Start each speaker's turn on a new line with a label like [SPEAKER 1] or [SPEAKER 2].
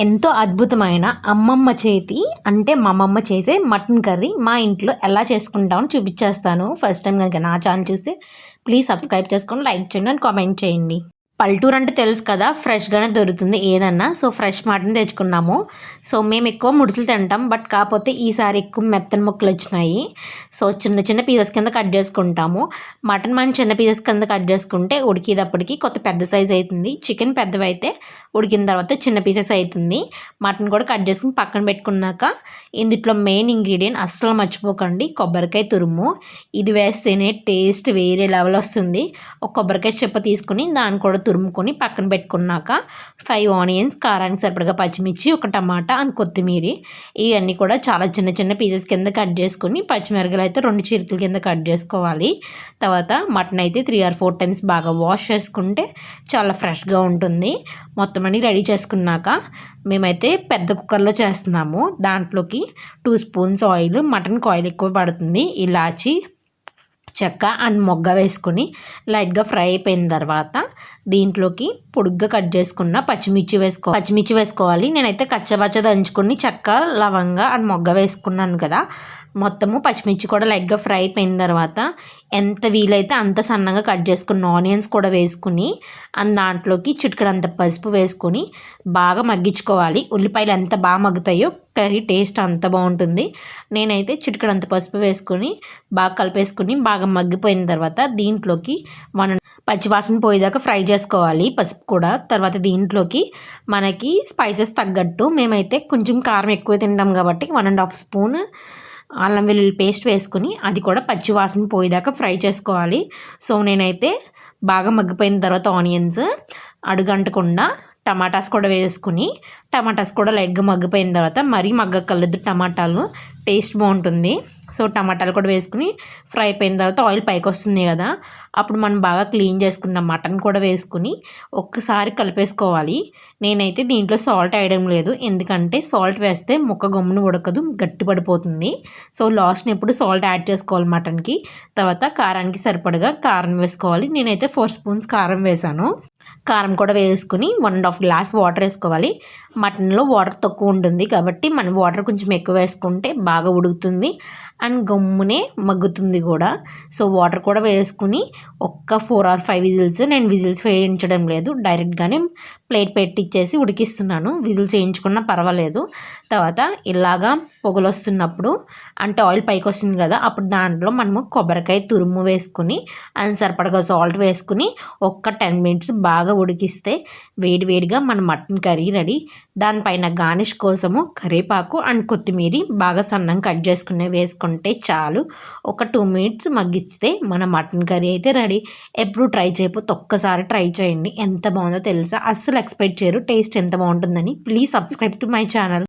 [SPEAKER 1] ఎంతో అద్భుతమైన అమ్మమ్మ చేతి అంటే మా అమ్మమ్మ చేసే మటన్ కర్రీ మా ఇంట్లో ఎలా చేసుకుంటామో చూపించేస్తాను. ఫస్ట్ టైం కనుక నా ఛానల్ చూస్తే ప్లీజ్ సబ్స్క్రైబ్ చేసుకొని లైక్ చేయండి అండ్ కామెంట్ చేయండి. పల్లెటూరు అంటే తెలుసు కదా ఫ్రెష్గానే దొరుకుతుంది ఏదన్నా. సో ఫ్రెష్ మటన్ తెచ్చుకున్నాము. సో మేము ఎక్కువ ముడుసులు తింటాం. బట్ కాకపోతే ఈసారి ఎక్కువ మెత్తని ముక్కలు వచ్చినాయి. సో చిన్న చిన్న పీసెస్ కింద కట్ చేసుకుంటాము. మటన్ మనం చిన్న పీసెస్ కింద కట్ చేసుకుంటే ఉడికేటప్పటికి కొత్త పెద్ద సైజ్ అవుతుంది. చికెన్ పెద్దవి అయితే ఉడికిన తర్వాత చిన్న పీసెస్ అవుతుంది. మటన్ కూడా కట్ చేసుకుని పక్కన పెట్టుకున్నాక ఇందులో మెయిన్ ఇంగ్రీడియంట్ అస్సలు మర్చిపోకండి కొబ్బరికాయ తురుము. ఇది వేస్తేనే టేస్ట్ వేరే లెవెల్ వస్తుంది. ఒక కొబ్బరికాయ చెప్ప తీసుకుని దాన్ని కూడా తురుముకొని పక్కన పెట్టుకున్నాక ఫైవ్ ఆనియన్స్ కారానికి సరిపడగా పచ్చిమిర్చి ఒక టమాటా అండ్ కొత్తిమీర. ఇవన్నీ కూడా చాలా చిన్న చిన్న పీసెస్ కింద కట్ చేసుకొని పచ్చిమిరకలు అయితే రెండు చీరకల కింద కట్ చేసుకోవాలి. తర్వాత మటన్ అయితే త్రీ ఆర్ ఫోర్ టైమ్స్ బాగా వాష్ చేసుకుంటే చాలా ఫ్రెష్గా ఉంటుంది. మొత్తం అన్ని రెడీ చేసుకున్నాక మేమైతే పెద్ద కుక్కర్లో చేస్తున్నాము. దాంట్లోకి టూ స్పూన్స్ ఆయిల్ మటన్కి ఆయిల్ ఎక్కువ పడుతుంది. ఇలాచి చెక్క అండ్ మొగ్గ వేసుకొని లైట్గా ఫ్రై అయిపోయిన తర్వాత దీంట్లోకి పొడుగ్గా కట్ చేసుకున్న పచ్చిమిర్చి వేసుకో పచ్చిమిర్చి వేసుకోవాలి. నేనైతే కచ్చపచ్చ దంచుకొని చెక్క లవంగా అండ్ మొగ్గ వేసుకున్నాను కదా. మొత్తము పచ్చిమిర్చి కూడా లైట్గా ఫ్రై అయిపోయిన తర్వాత ఎంత వీలైతే అంత సన్నగా కట్ చేసుకున్న ఆనియన్స్ కూడా వేసుకుని అండ్ దాంట్లోకి చిటికడంత పసుపు వేసుకొని బాగా మగ్గించుకోవాలి. ఉల్లిపాయలు ఎంత బాగా మగ్గుతాయో కర్రీ టేస్ట్ అంత బాగుంటుంది. నేనైతే చిటికడంత పసుపు వేసుకొని బాగా కలిపేసుకుని బాగా మగ్గిపోయిన తర్వాత దీంట్లోకి మనం పచ్చివాసన పోయేదాకా ఫ్రై చేసుకోవాలి. పసుపు కూడా. తర్వాత దీంట్లోకి మనకి స్పైసెస్ తగ్గట్టు మేమైతే కొంచెం కారం ఎక్కువ తింటాం కాబట్టి వన్ అండ్ హాఫ్ స్పూన్ అల్లం వెల్లుల్లి పేస్ట్ వేసుకుని అది కూడా పచ్చివాసన పోయేదాకా ఫ్రై చేసుకోవాలి. సో నేనైతే బాగా మగ్గిపోయిన తర్వాత ఆనియన్స్ అడుగంటకుండా టమాటాస్ కూడా వేసుకుని టమాటాస్ కూడా లైట్గా మగ్గిపోయిన తర్వాత మరీ మగ్గకలదు టమాటాలు. టేస్ట్ బాగుంటుంది. సో టమాటాలు కూడా వేసుకుని ఫ్రై అయిపోయిన తర్వాత ఆయిల్ పైకి వస్తుంది కదా. అప్పుడు మనం బాగా క్లీన్ చేసుకున్న మటన్ కూడా వేసుకుని ఒక్కసారి కలిపేసుకోవాలి. నేనైతే దీంట్లో సాల్ట్ వేయడం లేదు. ఎందుకంటే సాల్ట్ వేస్తే ముక్క గమ్మును ఉడకదు గట్టి పడిపోతుంది. సో లాస్ట్ని ఎప్పుడు సాల్ట్ యాడ్ చేసుకోవాలి మటన్కి. తర్వాత కారానికి సరిపడగా కారం వేసుకోవాలి. నేనైతే ఫోర్ స్పూన్స్ కారం వేసాను కారం కూడా వేసుకుని one and half glass water వేసుకోవాలి. మటన్లో వాటర్ తక్కువ ఉంటుంది కాబట్టి మనం వాటర్ కొంచెం ఎక్కువ వేసుకుంటే బాగా ఉడుకుతుంది. అండ్ గమ్మునే మగ్గుతుంది కూడా. సో వాటర్ కూడా వేసుకుని ఒక్క ఫోర్ ఆర్ ఫైవ్ విజిల్స్ నేను విజిల్స్ వేయించడం లేదు. డైరెక్ట్గానే ప్లేట్ పెట్టిచ్చేసి ఉడికిస్తున్నాను. విజిల్స్ వేయించుకున్నా పర్వాలేదు. తర్వాత ఇలాగా పొగలు వస్తున్నప్పుడు అంటే ఆయిల్ పైకి వస్తుంది కదా అప్పుడు దాంట్లో మనము కొబ్బరికాయ తురుము వేసుకుని అండ్ సరిపడగా సాల్ట్ వేసుకుని ఒక్క టెన్ మినిట్స్ బాగా బాగా ఉడికిస్తే వేడి వేడిగా మన మటన్ కర్రీ రెడీ. దానిపైన గార్నిష్ కోసము కరివేపాకు అండ్ కొత్తిమీర బాగా సన్నం కట్ చేసుకునే వేసుకుంటే చాలు. ఒక టూ మినిట్స్ మగ్గిస్తే మన మటన్ కర్రీ అయితే రెడీ. ఎప్పుడు ట్రై చేయకపోతే ఒక్కసారి ట్రై చేయండి. ఎంత బాగుందో తెలుసా? అస్సలు ఎక్స్పెక్ట్ చేయరు టేస్ట్ ఎంత బాగుంటుందని. Please subscribe to my channel.